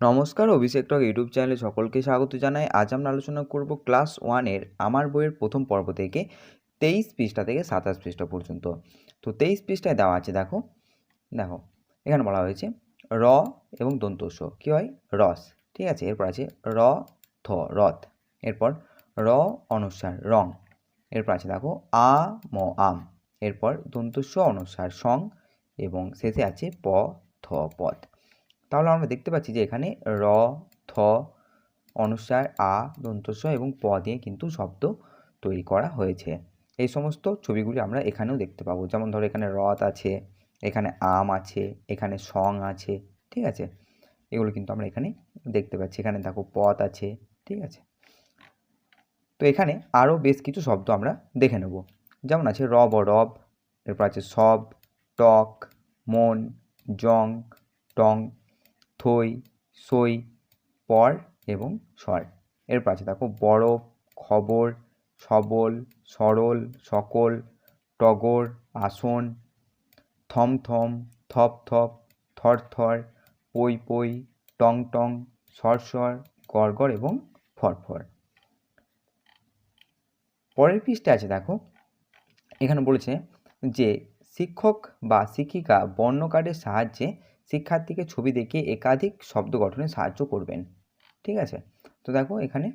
নমস্কার, অভিষেক টক ইউটিউব চ্যানেলে সকলকে স্বাগত জানাই। আজ আমরা আলোচনা করব ক্লাস ওয়ানের আমার বইয়ের প্রথম পর্ব থেকে তেইশ পৃষ্ঠা থেকে সাতাশ পৃষ্ঠা পর্যন্ত। তো তেইশ পৃষ্ঠায় দেওয়া আছে, দেখো দেখো, এখানে বলা হয়েছে, র এবং দন্তস্ব। কী হয়? রস, ঠিক আছে? এরপর আছে র, থ, রথ। এরপর র, অনুসার, রং। এরপর আছে, দেখো, আ, ম, আম। এরপর দন্তস্ব, অনুসার, সং এবং শেষে আছে প, থ, পথ। তাহলে আমরা দেখতে পাচ্ছি যে এখানে র, থ, অনুসার, আ, দন্তস্ব এবং প দিয়ে কিন্তু শব্দ তৈরি করা হয়েছে। এই সমস্ত ছবিগুলি আমরা এখানেও দেখতে পাবো। যেমন ধরো এখানে রথ আছে, এখানে আম আছে, এখানে সং আছে, ঠিক আছে? এগুলো কিন্তু আমরা এখানে দেখতে পাচ্ছি। এখানে দেখো পথ আছে, ঠিক আছে? তো এখানে আরও বেশ কিছু শব্দ আমরা দেখে নেব। যেমন আছে রব ও রব, এরপর আছে সব, টক, মন, জং, টং থই, সই, পর এবং স্বর এরপর আছে দেখো বরফ খবর, সবল, সরল, সকল, টগর, আসন, থমথম থপ থপ থর থর পই পই টং টং সরসর, গড়গড় এবং ফরফর। পরের পৃষ্ঠে আছে দেখো, এখানে বলেছে যে শিক্ষক বা শিক্ষিকা বর্ণ কার্ডের সাহায্যে শিক্ষার্থীকে ছবি দেখিয়ে একাধিক শব্দ গঠনে সাহায্য করবেন। ঠিক আছে? তো দেখো এখানে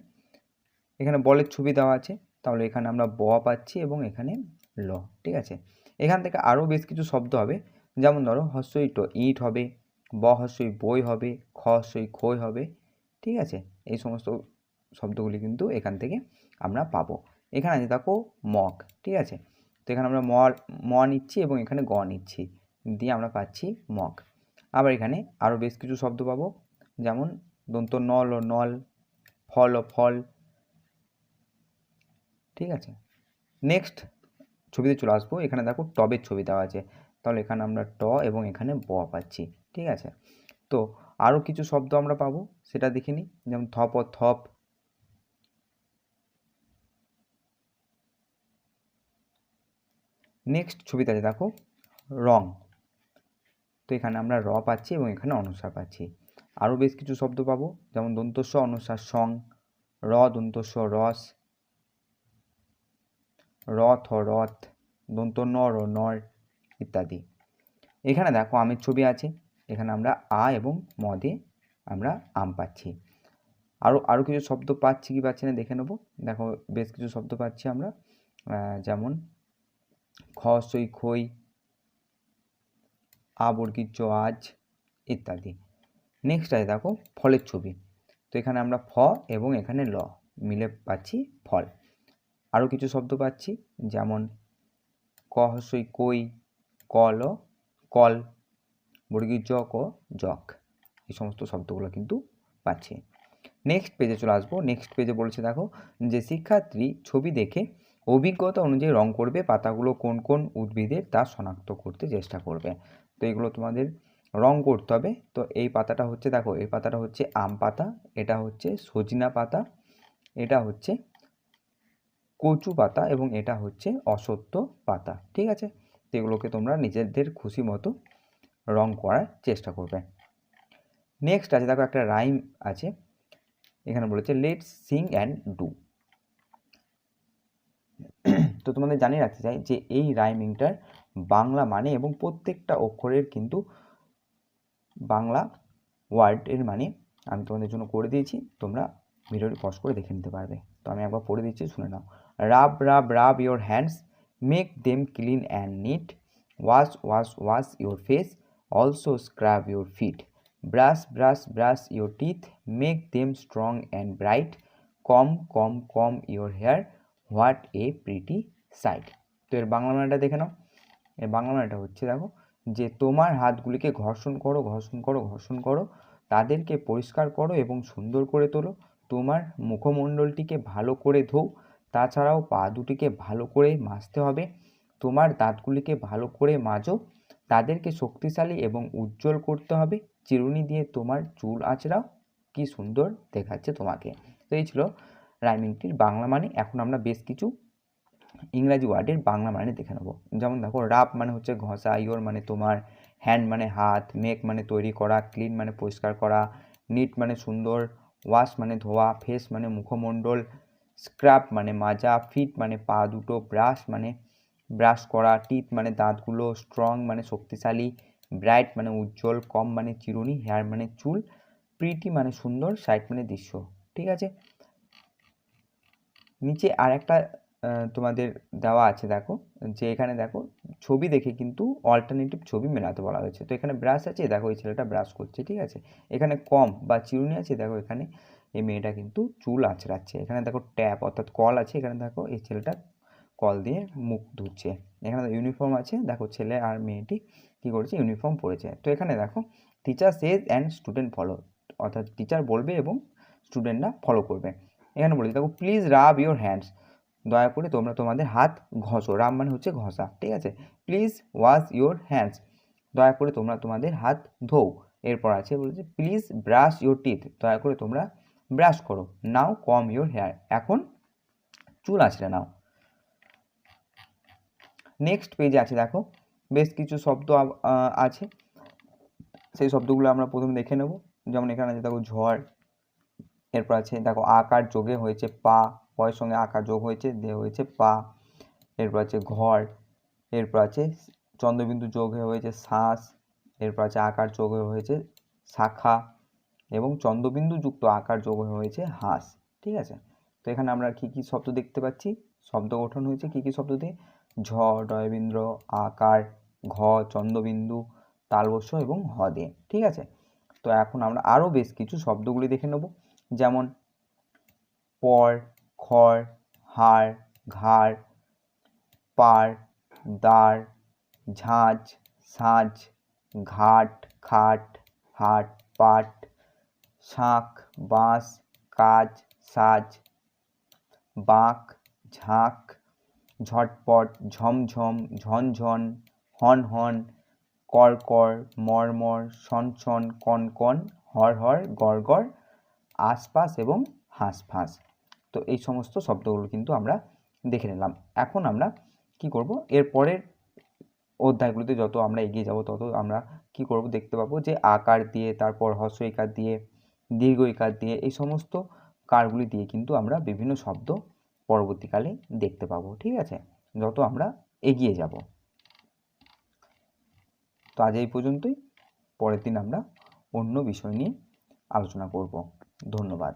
এখানে বলের ছবি দেওয়া আছে। তাহলে এখানে আমরা ব পাচ্ছি এবং এখানে ল। ঠিক আছে? এখান থেকে আরও বেশ কিছু শব্দ হবে। যেমন ধরো, হস্যই ট, ইট হবে, ব হস্যই বই হবে, খ হস্যই খই হবে। ঠিক আছে? এই সমস্ত শব্দগুলি কিন্তু এখান থেকে আমরা পাবো। এখানে আছে দেখো মগ ঠিক আছে? তো এখানে আমরা ম ম নিচ্ছি এবং এখানে গ নিচ্ছি। দিয়ে আমরা পাচ্ছি মগ আবার এখানে আরও বেশ কিছু শব্দ পাবো। যেমন দন্ত নল ও নল, ফল ও ফল। ঠিক আছে? নেক্সট ছবিতে চলে আসব। এখানে দেখো টবের ছবি দেওয়া আছে। তাহলে এখানে আমরা ট এবং এখানে ব পাচ্ছি। ঠিক আছে? তো আরও কিছু শব্দ আমরা পাবো, সেটা দেখে নিই। যেমন থপ ও থপ নেক্সট ছবিতে আছে দেখো রং। তো এখানে আমরা র পাচ্ছি এবং এখানে অনুসার পাচ্ছি। আরও বেশ কিছু শব্দ পাবো, যেমন দন্তস্ব, অনুসার, সং, র, দন্তস্ব, রস রথ রথ, দন্ত নর নর ইত্যাদি। এখানে দেখো আমের ছবি আছে, এখানে আমরা আ এবং ম আমরা আম পাচ্ছি। আরও আরও কিছু শব্দ পাচ্ছি কি পাচ্ছি না দেখে নেব। দেখো বেশ কিছু শব্দ পাচ্ছি আমরা যেমন, খ, সই, খই আবর্গীর চ আজ ইত্যাদি। নেক্সট আছে দেখো ফলের ছবি। তো এখানে আমরা ফ এবং এখানে ল মিলে পাচ্ছি ফল। আরও কিছু শব্দ পাচ্ছি, যেমন ক কই কল কল, বর্গীর জক ও জক এই সমস্ত শব্দগুলো কিন্তু পাচ্ছি। নেক্সট পেজে চলে আসব। নেক্সট পেজে বলছে দেখো যে শিক্ষার্থী ছবি দেখে অভিজ্ঞতা অনুযায়ী রং করবে, পাতাগুলো কোন কোন উদ্ভিদের তা শনাক্ত করতে চেষ্টা করবে। তো এগুলো তোমাদের রং করতে হবে। তো এই পাতাটা হচ্ছে, দেখো, এই পাতাটা হচ্ছে আম পাতা, এটা হচ্ছে সজিনা পাতা, এটা হচ্ছে কচু পাতা এবং এটা হচ্ছে অসত্য পাতা, ঠিক আছে? তো এগুলোকে তোমরা নিজেদের খুশি মতো রং করার চেষ্টা করবে। নেক্সট আছে, দেখো, একটা রাইম আছে। এখানে বলেছে লেটস সিং অ্যান্ড ডু তো তোমাদের জানিয়ে রাখতে চাই যে এই রাইমিংটার বাংলা মানে এবং প্রত্যেকটা অক্ষরের কিন্তু বাংলা ওয়ার্ডের মানে আমি তোমাদের জন্য করে দিয়েছি। তোমরা ভিডিওটি পজ করে দেখে নিতে পারবে। তো আমি একবার পড়ে দিচ্ছি, শুনে নাও। Rub rub rub your hands make them clean and neat wash wash wash your face also scrub your feet brush brush brush your teeth make them strong and bright comb comb comb your hair what a pretty sight তো এর বাংলা মানেটা দেখে নাও। এর বাংলা মানেটা হচ্ছে দেখো যে তোমার হাতগুলিকে ঘর্ষণ করো ঘর্ষণ করো ঘর্ষণ করো, তাদেরকে পরিষ্কার করো এবং সুন্দর করে তোলো। তোমার মুখমণ্ডলটিকে ভালো করে ধোও, তাছাড়াও পা দুটিকে ভালো করে মাজতে হবে। তোমার দাঁতগুলিকে ভালো করে মাজো, তাদেরকে শক্তিশালী এবং উজ্জ্বল করতে হবে। চিরুনি দিয়ে তোমার চুল আঁচড়াও, কি সুন্দর দেখাচ্ছে তোমাকে। তো এই ছিল রাইমিংটির বাংলা মানে। এখন আমরা বেশ কিছু ইংরাজি ওয়ার্ডের বাংলা মানে দেখে নেব। যেমন দেখো, রাপ মানে হচ্ছে ঘষা, ইয়োর মানে তোমার, হ্যান্ড মানে হাত, মেক মানে তৈরি করা, ক্লিন মানে পরিষ্কার করা, নিট মানে সুন্দর, ওয়াশ মানে ধোয়া, ফেস মানে মুখমণ্ডল, স্ক্রাব মানে মাজা, ফিট মানে পা দুটো, ব্রাশ মানে ব্রাশ করা, টিথ মানে দাঁতগুলো, স্ট্রং মানে শক্তিশালী, ব্রাইট মানে উজ্জ্বল, কম মানে চিরুনি, হেয়ার মানে চুল, প্রিটি মানে সুন্দর সাইট মানে দৃশ্য। ঠিক আছে? নিচে আর একটা তোমাদের দেওয়া আছে, দেখো। যে এখানে দেখো, ছবি দেখে কিন্তু অল্টারনেটিভ ছবি মেলাতে বলা হয়েছে। তো এখানে ব্রাশ আছে, দেখো এই ছেলেটা ব্রাশ করছে, ঠিক আছে? এখানে কম বা চিরুনি আছে, দেখো এখানে এই মেয়েটা কিন্তু চুল আঁচড়াচ্ছে। এখানে দেখো ট্যাপ অর্থাৎ কল আছে, এখানে দেখো এই ছেলেটা কল দিয়ে মুখ ধুচ্ছে। এখানে ইউনিফর্ম আছে, দেখো ছেলে আর মেয়েটি কী করেছে ইউনিফর্ম পরেছে। তো এখানে দেখো teacher says and student follow অর্থাৎ টিচার বলবে এবং স্টুডেন্টরা ফলো করবে। এখানে বলেছে, দেখো প্লিজ রাব ইউর হ্যান্ডস দয়া করে তোমরা তোমাদের হাত ঘষো। রাম মানে হচ্ছে ঘষা, ঠিক আছে? প্লিজ ওয়াশ ইউর হ্যান্ডস দয়া করে তোমরা তোমাদের হাত ধোও। এরপর আছে বলেছে প্লিজ ব্রাশ ইউর টিথ দয়া করে তোমরা ব্রাশ করো। নাও কম ইউর হেয়ার এখন চুল আছড়ে নাও। নেক্সট পেজে আছে, দেখো। বেশ কিছু শব্দ আছে। সেই শব্দগুলো আমরা প্রথমে দেখে নেব। যেমন এখানে আছে, দেখো, ঝড়। এরপর আছে, দেখো, আকার যোগে হয়েছে পা। পয়ের সঙ্গে আকার যোগ হয়েছে দিয়ে হয়েছে পা, এরপর আছে ঘর, এরপর আছে চন্দ্রবিন্দু যোগ হয়ে হয়েছে শ্বাস, এরপর আছে আকার যোগ হয়ে হয়েছে শাখা এবং চন্দ্রবিন্দু যুক্ত আকার যোগ হয়ে হয়েছে হাঁস, ঠিক আছে? তো এখানে আমরা কী কী শব্দ দেখতে পাচ্ছি? শব্দ গঠন হয়েছে কী কী শব্দ দিয়ে ঝ, ডয়বিন্দ্র, আকার, ঘ, চন্দ্রবিন্দু তালবস্য এবং হ দিয়ে, ঠিক আছে? তো এখন আমরা আরও বেশ কিছু শব্দগুলি দেখে নেব। যেমন পর খড়, হাড়, ঘাড় পার দাঁড় ঝাঁঝ সাঁঝ ঘাট, খাট, হাট, পাট, শাঁখ, বাঁশ, কাজ, সাজ, বাঁক, ঝাঁক, ঝটপট, ঝমঝম, ঝনঝন, হন হন কর মরমর সনসন কনকন হর গড়গড়, আশপাশ এবং হাঁসফাঁস। তো এই সমস্ত শব্দগুলো কিন্তু আমরা দেখে নিলাম। এখন আমরা কি করব? এর পরের অধ্যায়গুলিতে যত আমরা এগিয়ে যাব, তত আমরা কি করব? দেখতে পাবো যে আকার দিয়ে, তারপর হস্য ইকার দিয়ে, দীর্ঘ ইকার দিয়ে এই সমস্ত কারগুলি দিয়ে কিন্তু আমরা বিভিন্ন শব্দ পরবর্তীকালে দেখতে পাবো, ঠিক আছে? যত আমরা এগিয়ে যাব। তো আজ এই পর্যন্তই। পরের দিন আমরা অন্য বিষয় নিয়ে আলোচনা করব। ধন্যবাদ।